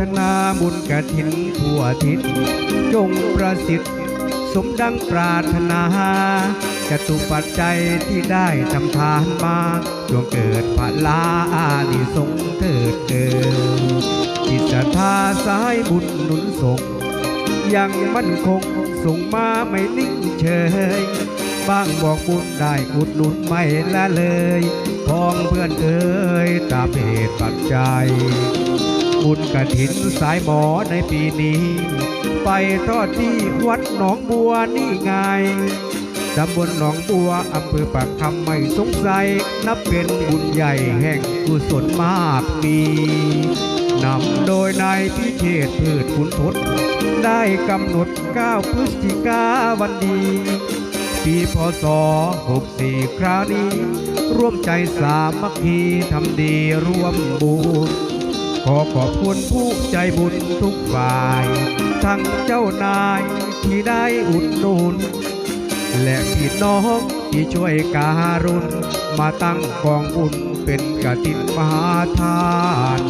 ทนาบุญกฐินทั่วทิศจงประสิทธิ์สมดังปรารถนาจตุปัจจัยที่ได้ทำทานมาจงเกิดพลาอานิสงเถิดเกิดจิตศรัทธาสายบุญหนุนส่งยังมั่นคงส่งมาไม่นิ่งเฉยบ้างบอกบุญได้อุดหนุนไม่ละเลยพ้องเพื่อนเอ่ยตามเหตุปัจจัย บุญกระถินสายหมอในปีนี้ ไปทอดที่วัดหนองบัวนี่ไงตำบลหนองบัวอำเภอปากคำไม่สงสัย นับเป็นบุญใหญ่แห่งกุศลมากมีนำโดยนายพิเชษพืชขุนทศได้กำหนด 9 พฤศจิกาวันดีปีพศ 64 คราวนี้ ร่วมใจสามัคคีทำดีร่วมบุญ อขอบคุณผู้ใจบุญทุกฝ่าย ทั้งเจ้านายที่ได้อุดหนุน และพี่น้องที่ช่วยการุณมาตั้งกองบุญเป็นกฐินมหาทาน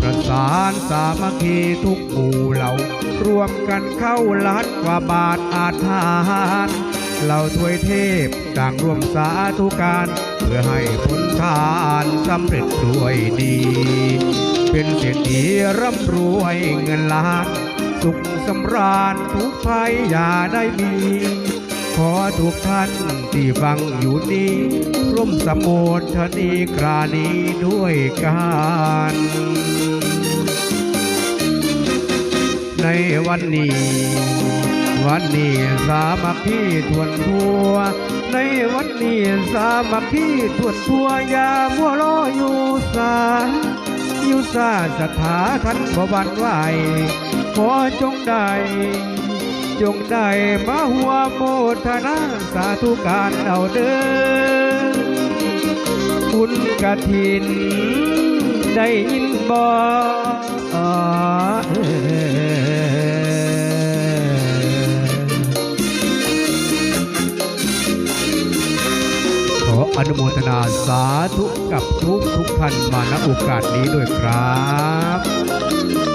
ประสานสามัคคีทุกหมู่เหล่ารวมกันเข้าล้านกว่าบาทอาทาน เหล่าถวยเทพต่างร่วมสาธุการ เพื่อให้ผลทานสำเร็จด้วยดี เป็นเศรษฐีร่ำรวยเงินล้านสุขสำราญทุกภัยอย่าได้มี ขอทุกท่านที่ฟังอยู่นี้ ร่วมสมโภชนีครานี้ด้วยกันในวันนี้ วันนี้สามัคคีทวนทัว ในวันนี้สามัคคีทวนทัวอย่ามัวรออยู่สาอยู่สาสถาทันบ่บันไหวขอจงได้จงได้มาหัวโมทนาสาธุการเอาเด้อคุณกฐิน ได้ยินบ่ อนุโมทนาสาธุกับทุกทุกท่านมาณโอกาสนี้ด้วยครับ